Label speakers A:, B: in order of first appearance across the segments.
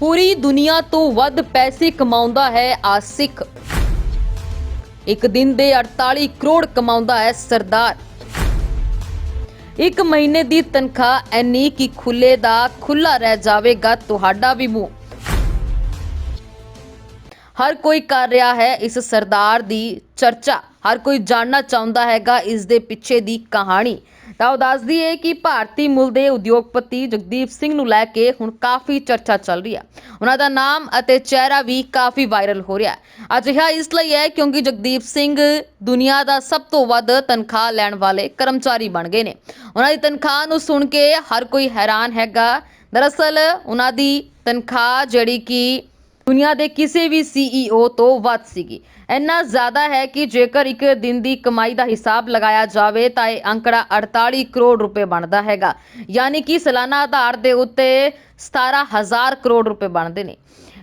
A: ਪੂਰੀ ਦੁਨੀਆ ਤੋਂ ਵੱਧ ਪੈਸੇ ਕਮਾਉਂਦਾ ਹੈ ਆਸਿਕ ਇੱਕ ਦਿਨ ਦੇ 48 ਕਰੋੜ ਕਮਾਉਂਦਾ ਹੈ ਸਰਦਾਰ। ਇੱਕ ਮਹੀਨੇ ਦੀ ਤਨਖਾਹ ਐਨੀ ਕਿ ਖੁੱਲੇ ਦਾ ਖੁੱਲਾ ਰਹਿ ਜਾਵੇਗਾ ਤੁਹਾਡਾ ਵੀ ਮੂੰਹ। ਹਰ ਕੋਈ ਕਰ ਰਿਹਾ ਹੈ ਇਸ ਸਰਦਾਰ ਦੀ ਚਰਚਾ। ਹਰ ਕੋਈ ਜਾਣਨਾ ਚਾਹੁੰਦਾ ਹੈਗਾ ਇਸ ਦੇ ਪਿੱਛੇ ਦੀ ਕਹਾਣੀ। ਤਾਂ ਉਹ ਦੱਸਦੀ ਹੈ ਕਿ ਭਾਰਤੀ ਮੂਲ ਦੇ ਉਦਯੋਗਪਤੀ ਜਗਦੀਪ ਸਿੰਘ ਨੂੰ ਲੈ ਕੇ ਹੁਣ ਕਾਫੀ ਚਰਚਾ ਚੱਲ ਰਹੀ ਹੈ ਉਹਨਾਂ ਦਾ ਨਾਮ ਅਤੇ ਚਿਹਰਾ ਵੀ ਕਾਫੀ ਵਾਇਰਲ ਹੋ ਰਿਹਾ ਹੈ। ਅਜਿਹਾ ਇਸ ਲਈ ਹੈ ਕਿਉਂਕਿ ਜਗਦੀਪ ਸਿੰਘ ਦੁਨੀਆ ਦਾ ਸਭ ਤੋਂ ਵੱਧ ਤਨਖਾਹ ਲੈਣ ਵਾਲੇ ਕਰਮਚਾਰੀ ਬਣ ਗਏ ਨੇ। ਉਹਨਾਂ ਦੀ ਤਨਖਾਹ ਨੂੰ ਸੁਣ ਕੇ ਹਰ ਕੋਈ ਹੈਰਾਨ ਹੈਗਾ। ਦਰਅਸਲ ਉਹਨਾਂ ਦੀ ਤਨਖਾਹ ਜਿਹੜੀ ਕਿ ਦੁਨੀਆ ਦੇ ਕਿਸੇ ਵੀ CEO ਤੋਂ ਵੱਧ ਸੀਗੀ। ਇੰਨਾ ਜ਼ਿਆਦਾ ਹੈ ਕਿ ਜੇਕਰ ਇੱਕ ਦਿਨ ਦੀ ਕਮਾਈ ਦਾ ਹਿਸਾਬ ਲਗਾਇਆ ਜਾਵੇ ਤਾਂ ਇਹ ਅੰਕੜਾ 48 ਕਰੋੜ ਰੁਪਏ ਬਣਦਾ ਹੈਗਾ। ਯਾਨੀ ਕਿ ਸਾਲਾਨਾ ਆਧਾਰ ਦੇ ਉੱਤੇ 17000 ਕਰੋੜ ਰੁਪਏ ਬਣਦੇ ਨੇ।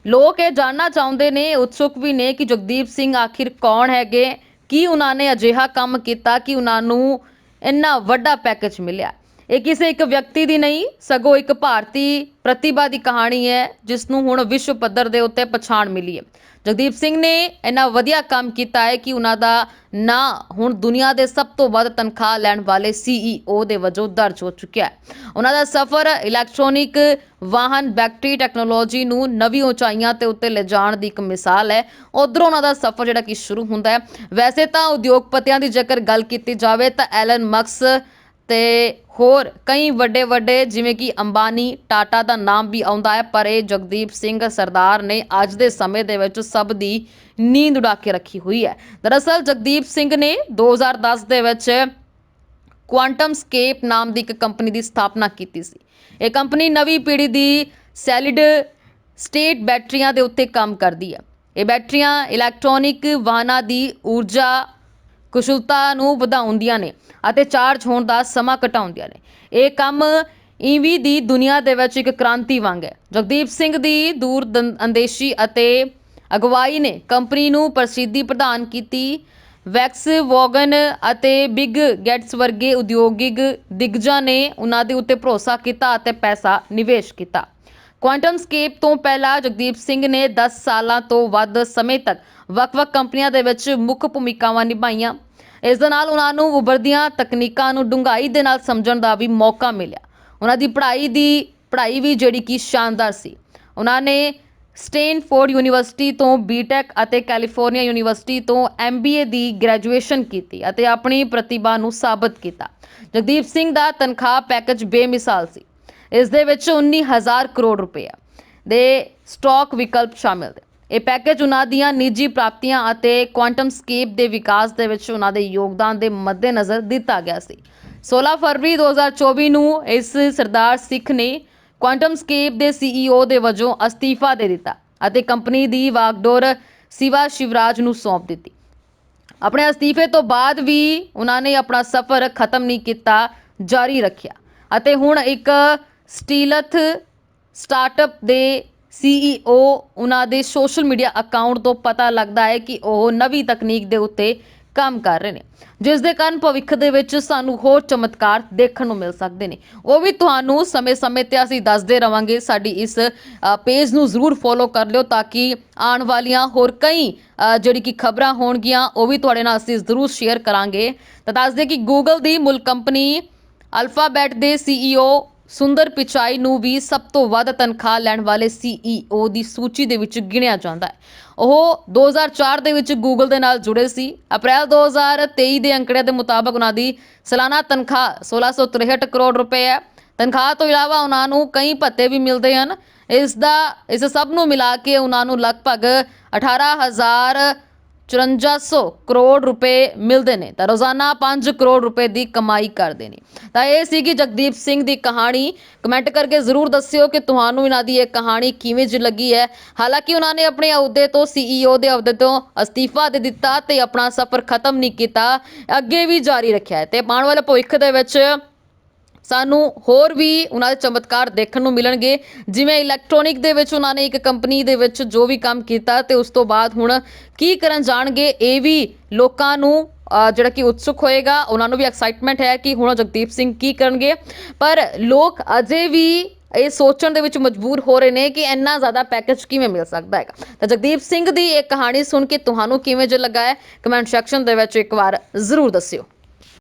A: ਲੋਕ ਇਹ ਜਾਣਨਾ ਚਾਹੁੰਦੇ ਨੇ, ਉਤਸੁਕ ਵੀ ਨੇ ਕਿ ਜਗਦੀਪ ਸਿੰਘ ਆਖਿਰ ਕੌਣ ਹੈਗੇ, ਕੀ ਉਹਨਾਂ ਨੇ ਅਜਿਹਾ ਕੰਮ ਕੀਤਾ, ਕਿ ਉਹਨਾਂ ਨੂੰ ਇੰਨਾ ਵੱਡਾ ਪੈਕੇਜ ਮਿਲਿਆ। ਇਹ ਕਿਸੇ ਇੱਕ ਵਿਅਕਤੀ ਦੀ ਨਹੀਂ, ਸਗੋਂ ਇੱਕ ਭਾਰਤੀ ਪ੍ਰਤਿਭਾ ਦੀ ਕਹਾਣੀ ਹੈ ਜਿਸ ਨੂੰ ਹੁਣ ਵਿਸ਼ਵ ਪੱਧਰ ਦੇ ਉੱਤੇ ਪਛਾਣ ਮਿਲੀ ਹੈ। ਜਗਦੀਪ ਸਿੰਘ ਨੇ ਇੰਨਾ ਵਧੀਆ ਕੰਮ ਕੀਤਾ ਹੈ ਕਿ ਉਹਨਾਂ ਦਾ ਨਾਂ ਹੁਣ ਦੁਨੀਆ ਦੇ ਸਭ ਤੋਂ ਵੱਧ ਤਨਖਾਹ ਲੈਣ ਵਾਲੇ CEO ਦੇ ਵਜੋਂ ਦਰਜ ਹੋ ਚੁੱਕਿਆ ਹੈ। ਉਹਨਾਂ ਦਾ ਸਫ਼ਰ ਇਲੈਕਟ੍ਰੋਨਿਕ ਵਾਹਨ ਬੈਟਰੀ ਟੈਕਨੋਲੋਜੀ ਨੂੰ ਨਵੀਂ ਉਚਾਈਆਂ ਤੇ ਉੱਤੇ ਲਿਜਾਣ ਦੀ ਇੱਕ ਮਿਸਾਲ ਹੈ। ਉਧਰੋਂ ਉਹਨਾਂ ਦਾ ਸਫ਼ਰ ਜਿਹੜਾ ਕਿ ਸ਼ੁਰੂ ਹੁੰਦਾ ਹੈ। ਵੈਸੇ ਤਾਂ ਉਦਯੋਗਪਤੀਆਂ ਦੀ ਜੇਕਰ ਗੱਲ ਕੀਤੀ ਜਾਵੇ ਤਾਂ ਐਲਨ ਮਕਸ ਤੇ ਹੋਰ ਕਈ ਵੱਡੇ ਵੱਡੇ ਜਿਵੇਂ ਕਿ ਅੰਬਾਨੀ, ਟਾਟਾ ਦਾ ਨਾਮ ਵੀ ਆਉਂਦਾ ਹੈ, ਪਰ ਇਹ ਜਗਦੀਪ ਸਿੰਘ ਸਰਦਾਰ ਨੇ ਅੱਜ ਦੇ ਸਮੇਂ ਦੇ ਵਿੱਚ ਸਭ ਦੀ ਨੀਂਦ ਉਡਾ ਕੇ ਰੱਖੀ ਹੋਈ ਹੈ। ਦਰਅਸਲ ਜਗਦੀਪ ਸਿੰਘ ਨੇ 2010 ਦੇ ਵਿੱਚ ਕੁਆਂਟਮ ਸਕੇਪ ਨਾਮ ਦੀ ਇੱਕ ਕੰਪਨੀ ਦੀ ਸਥਾਪਨਾ ਕੀਤੀ ਸੀ। ਇਹ ਕੰਪਨੀ ਨਵੀਂ ਪੀੜ੍ਹੀ ਦੀ ਸੈਲਿਡ ਸਟੇਟ ਬੈਟਰੀਆਂ ਦੇ ਉੱਤੇ ਕੰਮ ਕਰਦੀ ਹੈ। ਇਹ ਬੈਟਰੀਆਂ ਇਲੈਕਟ੍ਰੋਨਿਕ ਵਾਹਨਾਂ ਦੀ ਊਰਜਾ ਕੁਸ਼ਲਤਾ ਨੂੰ ਵਧਾਉਂਦੀਆਂ ਨੇ ਅਤੇ ਚਾਰਜ ਹੋਣ ਦਾ ਸਮਾਂ ਘਟਾਉਂਦੀਆਂ ਨੇ। ਇਹ ਕੰਮ ਈਵੀ ਦੀ ਦੁਨੀਆ ਦੇ ਵਿੱਚ ਇੱਕ ਕ੍ਰਾਂਤੀ ਵਾਂਗ ਹੈ। ਜਗਦੀਪ ਸਿੰਘ ਦੀ ਦੂਰ ਅੰਦੇਸ਼ੀ ਅਤੇ ਅਗਵਾਈ ਨੇ ਕੰਪਨੀ ਨੂੰ ਪ੍ਰਸਿੱਧੀ ਪ੍ਰਦਾਨ ਕੀਤੀ। ਵੈਕਸ ਵੋਗਨ ਅਤੇ ਬਿਗ ਗੈਟਸ ਵਰਗੇ ਉਦਯੋਗਿਕ ਦਿਗਜਾਂ ਨੇ ਉਹਨਾਂ ਦੇ ਉੱਤੇ ਭਰੋਸਾ ਕੀਤਾ ਅਤੇ ਪੈਸਾ ਨਿਵੇਸ਼ ਕੀਤਾ। ਕੁਆਂਟਮ ਸਕੇਪ ਤੋਂ ਪਹਿਲਾਂ ਜਗਦੀਪ ਸਿੰਘ ਨੇ 10 ਸਾਲਾਂ ਤੋਂ ਵੱਧ ਸਮੇਂ ਤੱਕ ਵੱਖ-ਵੱਖ ਕੰਪਨੀਆਂ ਦੇ ਵਿੱਚ ਮੁੱਖ ਭੂਮਿਕਾਵਾਂ ਨਿਭਾਈਆਂ। ਇਸ ਦੇ ਨਾਲ ਉਹਨਾਂ ਨੂੰ ਉਭਰਦੀਆਂ ਤਕਨੀਕਾਂ ਨੂੰ ਡੂੰਘਾਈ ਦੇ ਨਾਲ ਸਮਝਣ ਦਾ ਵੀ ਮੌਕਾ ਮਿਲਿਆ। ਉਹਨਾਂ ਦੀ ਪੜ੍ਹਾਈ ਦੀ ਪੜ੍ਹਾਈ ਵੀ ਜਿਹੜੀ ਕਿ ਸ਼ਾਨਦਾਰ ਸੀ। ਉਹਨਾਂ ਨੇ ਸਟੇਨਫੋਰਡ ਯੂਨੀਵਰਸਿਟੀ ਤੋਂ ਬੀਟੈਕ ਅਤੇ ਕੈਲੀਫੋਰਨੀਆ ਯੂਨੀਵਰਸਿਟੀ ਤੋਂ ਐਮਬੀਏ ਦੀ ਗ੍ਰੈਜੂਏਸ਼ਨ ਕੀਤੀ ਅਤੇ ਆਪਣੀ ਪ੍ਰਤਿਭਾ ਨੂੰ ਸਾਬਤ ਕੀਤਾ। ਜਗਦੀਪ ਸਿੰਘ ਦਾ ਤਨਖਾਹ ਪੈਕੇਜ ਬੇਮਿਸਾਲ ਸੀ। ਇਸ ਦੇ ਵਿੱਚ 19000 ਕਰੋੜ ਰੁਪਏ ਦੇ ਸਟਾਕ ਵਿਕਲਪ ਸ਼ਾਮਿਲ ਨੇ। ਇਹ ਪੈਕੇਜ ਉਹਨਾਂ ਦੀਆਂ ਨਿੱਜੀ ਪ੍ਰਾਪਤੀਆਂ ਅਤੇ ਕੁਆਂਟਮ ਸਕੇਪ ਦੇ ਵਿਕਾਸ ਦੇ ਵਿੱਚ ਉਹਨਾਂ ਦੇ ਯੋਗਦਾਨ ਦੇ ਮੱਦੇਨਜ਼ਰ ਦਿੱਤਾ ਗਿਆ ਸੀ। 16 ਫਰਵਰੀ 2024 ਨੂੰ ਇਸ ਸਰਦਾਰ ਸਿੱਖ ਨੇ ਕੁਆਂਟਮ ਸਕੇਪ ਦੇ CEO ਦੇ ਵਜੋਂ ਅਸਤੀਫਾ ਦੇ ਦਿੱਤਾ ਅਤੇ ਕੰਪਨੀ ਦੀ ਵਾਗਡੋਰ ਸਿਵਾ ਸ਼ਿਵਰਾਜ ਨੂੰ ਸੌਂਪ ਦਿੱਤੀ। ਆਪਣੇ ਅਸਤੀਫੇ ਤੋਂ ਬਾਅਦ ਵੀ ਉਹਨਾਂ ਨੇ ਆਪਣਾ ਸਫ਼ਰ ਖਤਮ ਨਹੀਂ ਕੀਤਾ, ਜਾਰੀ ਰੱਖਿਆ ਅਤੇ ਹੁਣ ਇੱਕ ਸਟੀਲਥ ਸਟਾਰਟਅਪ ਦੇ CEO ਉਹਨਾਂ ਦੇ ਸੋਸ਼ਲ ਮੀਡੀਆ ਅਕਾਊਂਟ ਤੋਂ ਪਤਾ ਲੱਗਦਾ ਹੈ ਕਿ ਉਹ ਨਵੀਂ ਤਕਨੀਕ ਦੇ ਉੱਤੇ ਕੰਮ ਕਰ ਰਹੇ ਨੇ, ਜਿਸ ਦੇ ਕਾਰਨ ਭਵਿੱਖ ਦੇ ਵਿੱਚ ਸਾਨੂੰ ਹੋਰ ਚਮਤਕਾਰ ਦੇਖਣ ਨੂੰ ਮਿਲ ਸਕਦੇ ਨੇ। ਉਹ ਵੀ ਤੁਹਾਨੂੰ ਸਮੇਂ-ਸਮੇਂ ਤੇ ਅਸੀਂ ਦੱਸਦੇ ਰਵਾਂਗੇ। ਸਾਡੀ ਇਸ ਪੇਜ ਨੂੰ ਜ਼ਰੂਰ ਫੋਲੋ ਕਰ ਲਿਓ ਤਾਂ ਕਿ ਆਉਣ ਵਾਲੀਆਂ ਹੋਰ ਕਈ ਜਿਹੜੀ ਕਿ ਖਬਰਾਂ ਹੋਣਗੀਆਂ, ਉਹ ਵੀ ਤੁਹਾਡੇ ਨਾਲ ਅਸੀਂ ਜ਼ਰੂਰ ਸ਼ੇਅਰ ਕਰਾਂਗੇ। ਤਾਂ ਦੱਸਦੇ ਕਿ ਗੂਗਲ ਦੀ ਮੁੱਲ ਕੰਪਨੀ ਅਲਫਾਬੈਟ ਦੇ CEO ਸੁੰਦਰ ਪਿਚਾਈ ਨੂੰ ਵੀ ਸਭ ਤੋਂ ਵੱਧ ਤਨਖਾਹ ਲੈਣ ਵਾਲੇ CEO ਦੀ ਸੂਚੀ ਦੇ ਵਿੱਚ ਗਿਣਿਆ ਜਾਂਦਾ ਹੈ। ਉਹ 2004 ਦੇ ਵਿੱਚ ਗੂਗਲ ਦੇ ਨਾਲ ਜੁੜੇ ਸੀ। ਅਪ੍ਰੈਲ 2023 ਦੇ ਅੰਕੜਿਆਂ ਦੇ ਮੁਤਾਬਕ ਉਹਨਾਂ ਦੀ ਸਾਲਾਨਾ ਤਨਖਾਹ 1663 ਕਰੋੜ ਰੁਪਏ ਹੈ। ਤਨਖਾਹ ਤੋਂ ਇਲਾਵਾ ਉਹਨਾਂ ਨੂੰ ਕਈ ਭੱਤੇ ਵੀ ਮਿਲਦੇ ਹਨ। ਇਸ ਦਾ, ਇਸ ਸਭ ਨੂੰ ਮਿਲਾ ਕੇ ਉਹਨਾਂ ਨੂੰ ਲਗਭਗ 18000 5400 ਕਰੋੜ ਰੁਪਏ ਮਿਲਦੇ ਨੇ ਤਾਂ ਰੋਜ਼ਾਨਾ 5 ਕਰੋੜ ਰੁਪਏ ਦੀ ਕਮਾਈ ਕਰਦੇ ਨੇ। ਤਾਂ ਇਹ ਸੀਗੀ ਜਗਦੀਪ ਸਿੰਘ ਦੀ ਕਹਾਣੀ। ਕਮੈਂਟ ਕਰਕੇ ਜ਼ਰੂਰ ਦੱਸਿਓ ਕਿ ਤੁਹਾਨੂੰ ਇਹਨਾਂ ਦੀ ਇਹ ਕਹਾਣੀ ਕਿਵੇਂ ਜਿਹੀ ਲੱਗੀ ਹੈ। ਹਾਲਾਂਕਿ ਉਹਨਾਂ ਨੇ ਆਪਣੇ ਅਹੁਦੇ ਤੋਂ CEO ਦੇ ਅਹੁਦੇ ਤੋਂ ਅਸਤੀਫਾ ਦੇ ਦਿੱਤਾ ਤੇ ਆਪਣਾ ਸਫ਼ਰ ਖਤਮ ਨਹੀਂ ਕੀਤਾ। ਅੱਗੇ ਵੀ ਜਾਰੀ ਰੱਖਿਆ ਹੈ ਤੇ ਆਉਣ ਵਾਲੇ ਭਵਿੱਖ ਦੇ ਵਿੱਚ ਸਾਨੂੰ ਹੋਰ ਵੀ ਉਹਨਾਂ ਦੇ ਚਮਤਕਾਰ ਦੇਖਣ ਨੂੰ ਮਿਲਣਗੇ। ਜਿਵੇਂ ਇਲੈਕਟ੍ਰੋਨਿਕ ਦੇ ਵਿੱਚ ਉਹਨਾਂ ਨੇ ਇੱਕ ਕੰਪਨੀ ਦੇ ਵਿੱਚ ਜੋ ਵੀ ਕੰਮ ਕੀਤਾ ਤੇ ਉਸ ਤੋਂ ਬਾਅਦ ਹੁਣ ਕੀ ਕਰਨ ਜਾਣਗੇ, ਇਹ ਵੀ ਲੋਕਾਂ ਨੂੰ ਜਿਹੜਾ ਕਿ ਉਤਸੁਕ ਹੋਏਗਾ। ਉਹਨਾਂ ਨੂੰ ਵੀ ਐਕਸਾਈਟਮੈਂਟ ਹੈ ਕਿ ਹੁਣ ਜਗਦੀਪ ਸਿੰਘ ਕੀ ਕਰਨਗੇ। ਪਰ ਲੋਕ ਅਜੇ ਵੀ ਇਹ ਸੋਚਣ ਦੇ ਵਿੱਚ ਮਜਬੂਰ ਹੋ ਰਹੇ ਨੇ ਕਿ ਇੰਨਾ ਜ਼ਿਆਦਾ ਪੈਕੇਜ ਕਿਵੇਂ ਮਿਲ ਸਕਦਾ ਹੈਗਾ। ਤਾਂ ਜਗਦੀਪ ਸਿੰਘ ਦੀ ਇਹ ਕਹਾਣੀ ਸੁਣ ਕੇ ਤੁਹਾਨੂੰ ਕਿਵੇਂ ਜੇ ਲੱਗਾ ਹੈ? ਕਮੈਂਟ ਸੈਕਸ਼ਨ ਦੇ ਵਿੱਚ ਇੱਕ ਵਾਰ ਜ਼ਰੂਰ ਦੱਸਿਓ।